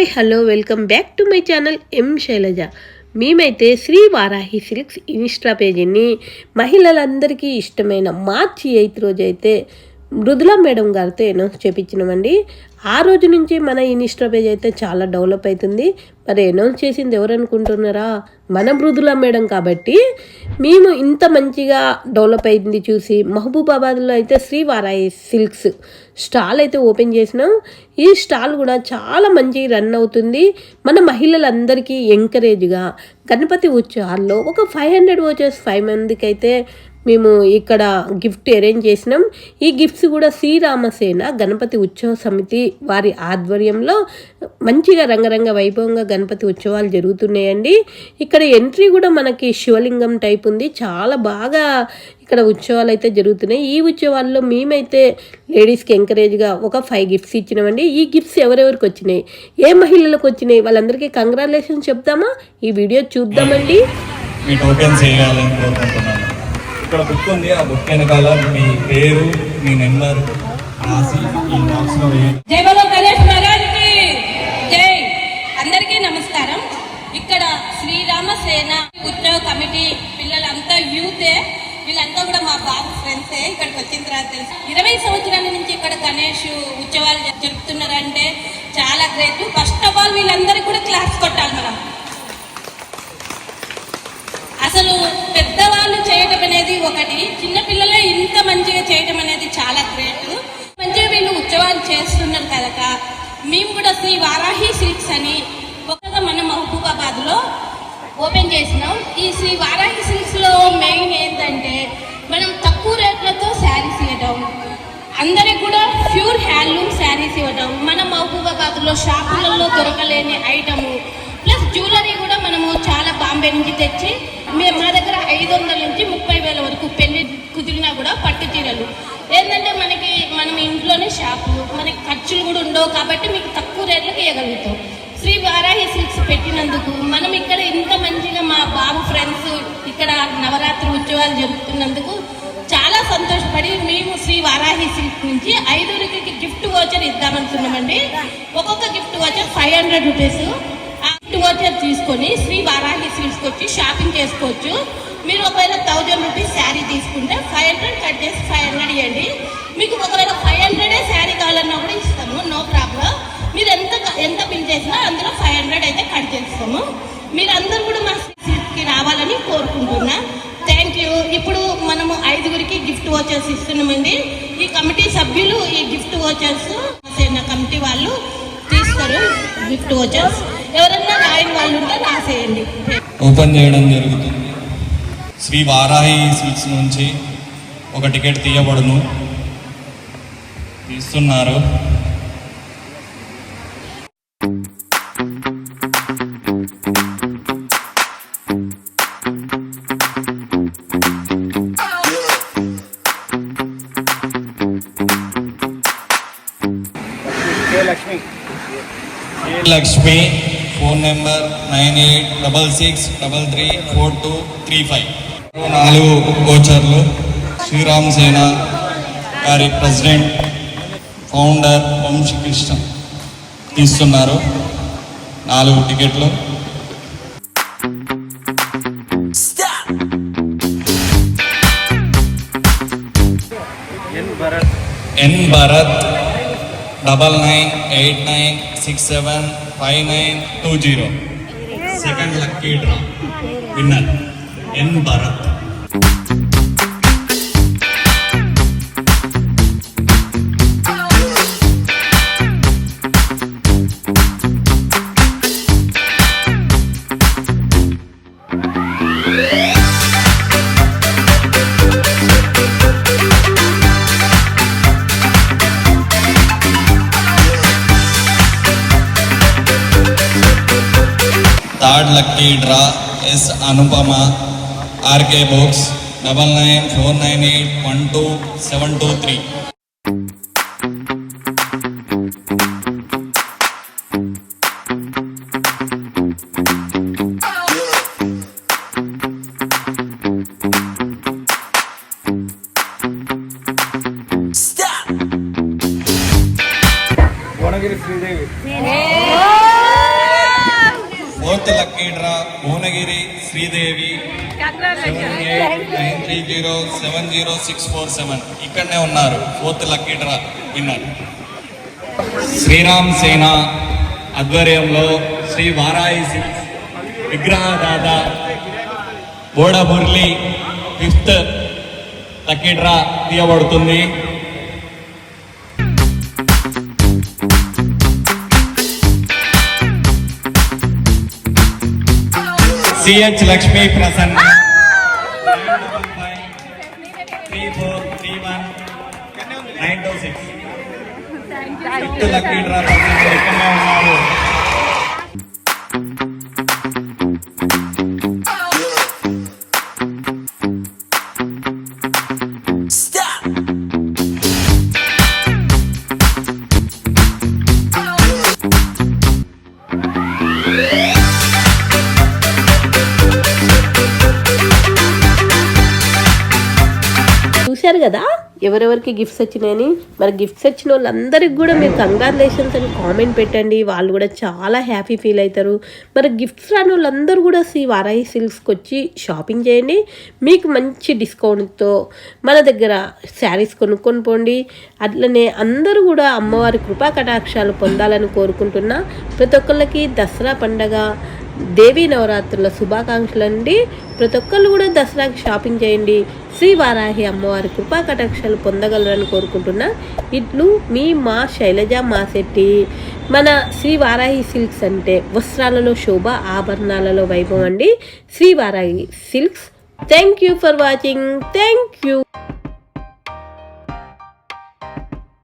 Hi hello welcome back to my channel M Sailaja. మేమైతే Sri Varahi silks Insta పేజీని మహిళలందరికీ ఇష్టమైన మార్చి ఎయిత్ రోజు అయితే మృదుల మేడం గారితో అనౌన్స్ చేపించినామండి. ఆ రోజు నుంచి మన ఇన్స్టా పేజ్ అయితే చాలా డెవలప్ అవుతుంది మరి అనౌన్స్ చేసింది ఎవరు అనుకుంటున్నారా? మన మృదుల మేడం కాబట్టి మేము ఇంత మంచిగా డెవలప్ అయింది చూసి మహబూబాబాద్లో అయితే శ్రీ వారాయి సిల్క్స్ స్టాల్ అయితే ఓపెన్ చేసినాం. ఈ స్టాల్ కూడా చాలా మంచి రన్ అవుతుంది. మన మహిళలందరికీ ఎంకరేజ్గా గణపతి ఉత్సవాల్లో ఒక ఫైవ్ హండ్రెడ్ వచ్చేసి ఫైవ్ మందికి అయితే మేము ఇక్కడ గిఫ్ట్ అరేంజ్ చేసినాం. ఈ గిఫ్ట్స్ కూడా శ్రీరామసేన గణపతి ఉత్సవ సమితి వారి ఆధ్వర్యంలో మంచిగా రంగరంగ వైభవంగా గణపతి ఉత్సవాలు జరుగుతున్నాయండి. ఇక్కడ ఎంట్రీ కూడా మనకి శివలింగం టైప్ ఉంది. చాలా బాగా ఇక్కడ ఉత్సవాలు అయితే జరుగుతున్నాయి. ఈ ఉత్సవాల్లో మేమైతే లేడీస్కి ఎంకరేజ్గా ఒక ఫైవ్ గిఫ్ట్స్ ఇచ్చినామండి. ఈ గిఫ్ట్స్ ఎవరెవరికి వచ్చినాయి? ఏ మహిళలకు వచ్చినాయి? వాళ్ళందరికీ కంగ్రాచులేషన్స్ చెప్తామా? ఈ వీడియో చూద్దామండి. ఈ టోకెన్స్ ఇక్కడ బుక్ ఉంది. ఆ బుక్ వెనకాల మీ పేరు మీ నెంబర్ రాసి ఈ బాక్స్లో జై జై. అందరికీ నమస్కారం. ఇక్కడ శ్రీరామ సేన కమిటీ పిల్లలంతా యూతే వీళ్ళంతా కూడా మా బాబు ఫ్రెండ్సే ఇక్కడికి వచ్చిన తర్వాత తెలుసు. ఇరవై సంవత్సరాల నుంచి ఇక్కడ గణేష్ ఉత్సవాలు జరుపుతున్నారంటే చాలా గ్రేట్ ఫస్ట్ ఆఫ్ ఆల్ వీళ్ళందరూ కూడా క్లాస్ కొట్టాలి మనం అసలు పెద్దవాళ్ళు చేయటం అనేది ఒకటి చిన్నపిల్లలే ఇంత మంచిగా చేయటం అనేది చాలా గ్రేట్ మంచిగా వీళ్ళు ఉత్సవాలు చేస్తున్నారు కనుక మేము కూడా శ్రీ వారాహి సిల్క్స్ అని కొత్తగా మనం మహబూబాబాద్లో ఓపెన్ చేసినాం. ఈ శ్రీ వారాహి సిల్క్స్లో మెయిన్ ఏంటంటే మనం తక్కువ రేట్లతో శారీస్ ఇవ్వడం అందరికి కూడా ప్యూర్ హ్యాండ్లూమ్ శారీస్ ఇవ్వడం మన మహబూబాబాద్లో షాపులలో దొరకలేని ఐటము ప్లస్ జ్యువెలరీ కూడా మనము చాలా బాంబే నుంచి తెచ్చి మేము మా దగ్గర ఐదు వందల నుంచి ముప్పై వేల వరకు పెళ్ళి కుదిరినా కూడా పట్టు చీరలు. ఏంటంటే మనకి ఇంట్లోనే షాపు మనకి ఖర్చులు కూడా ఉండవు కాబట్టి మీకు తక్కువ రేట్లకు ఇవ్వగలుగుతాం శ్రీ వారాహి సిల్క్స్ పెట్టినందుకు మనం ఇక్కడ ఇంత మంచిగా మా బాబు ఫ్రెండ్స్ ఇక్కడ నవరాత్రి ఉత్సవాలు జరుపుతున్నందుకు చాలా సంతోషపడి మేము శ్రీ వారాహి సిల్క్ నుంచి ఐదుగురికి గిఫ్ట్ వాచర్ ఇద్దామనుకున్నామండి. ఒక్కొక్క gift voucher five hundred rupees ఆ గిఫ్ట్ వాచర్ తీసుకొని శ్రీ వారాహి సిల్క్స్కి వచ్చి షాపింగ్ చేసుకోవచ్చు. మీరు ఒకవేళ థౌజండ్ రూపీస్ శారీ తీసుకుంటే ఫైవ్ హండ్రెడ్ కట్ చేసి ఫైవ్ హండ్రెడ్ ఇవ్వండి మీకు ఒకవేళ ఫైవ్ హండ్రెడే శారీ కావాలన్నా కూడా ఇస్తాము నో ప్రాబ్లం మీరు ఎంత ఎంత బిల్ చేసినా అందులో ఫైవ్ హండ్రెడ్ అయితే కట్ చేస్తాము మీరు కూడా మా సీట్కి రావాలని కోరుకుంటున్నా. థ్యాంక్ యూ ఇప్పుడు మనము ఐదుగురికి గిఫ్ట్ వాచర్స్ ఇస్తున్నామండి. ఈ కమిటీ సభ్యులు ఈ గిఫ్ట్ వాచర్స్ కమిటీ వాళ్ళు తీస్తారు గిఫ్ట్ వాచర్స్ ఎవరన్నా రాయని వాళ్ళు ఉంటే రాసేయండి. ఓపెన్ చేయడం జరుగుతుంది. శ్రీ వారాహి స్వీట్స్ నుంచి ఒక టికెట్ తీయబడును. తీస్తున్నారు. Lakshmi phone number nine eight double six double three four two three five. నాలుగు కోచర్లు శ్రీరామ్ సేన గారి ప్రెసిడెంట్. ఫౌండర్ వంశీకృష్ణ తీస్తున్నారు. నాలుగు టికెట్లు. N Bharat double nine eight nine six seven five nine two zero. Second lucky draw. Winner. N Bharat. Third lucky draw S Anupama RK books double nine four nine eight one two seven two three Bhuvanagiri Sridevi fourth lucky draw Bhuvanagiri Sridevi seven eight nine three zero seven zero six four seven. ఇక్కడనే ఉన్నారు fourth lucky draw winner Sriram Sena ఆధ్వర్యంలో Sri Varahi silks విగ్రహదాత బోడ fifth lucky draw తీయబడుతుంది. CH Lakshmi Prasanna. Three four three one nine two six fifth lucky draw person ఇక్కడనే ఉన్నారు చూశారు కదా? ఎవరెవరికి gifts వచ్చినాయని మరి గిఫ్ట్స్ వచ్చిన వాళ్ళందరికీ కూడా మీరు కంగ్రాచులేషన్స్ అని కామెంట్ పెట్టండి. వాళ్ళు కూడా చాలా హ్యాపీ ఫీల్ అవుతారు. మరి గిఫ్ట్స్ రాని వాళ్ళందరూ కూడా శ్రీ వారాయి సిల్క్స్కి వచ్చి షాపింగ్ చేయండి. మీకు మంచి డిస్కౌంట్తో మన దగ్గర శారీస్ కొనుక్కొని పోండి. అట్లనే అందరూ కూడా అమ్మవారి కృపా కటాక్షాలు పొందాలని కోరుకుంటున్నా. ప్రతి ఒక్కళ్ళకి దసరా పండగ దేవీ నవరాత్రుల శుభాకాంక్షలు అండి. ప్రతి ఒక్కళ్ళు కూడా దసరాకి షాపింగ్ చేయండి. శ్రీ వారాహి అమ్మవారి కృపా కటాక్షాలు పొందగలరని కోరుకుంటున్నా. ఇట్లు మీ మా శైలజ మాశెట్టి మన శ్రీ వారాహి సిల్క్స్ అంటే వస్త్రాలలో శోభ ఆభరణాలలో వైభవం అండి. Sri Varahi silks. Thank you for watching. Thank you.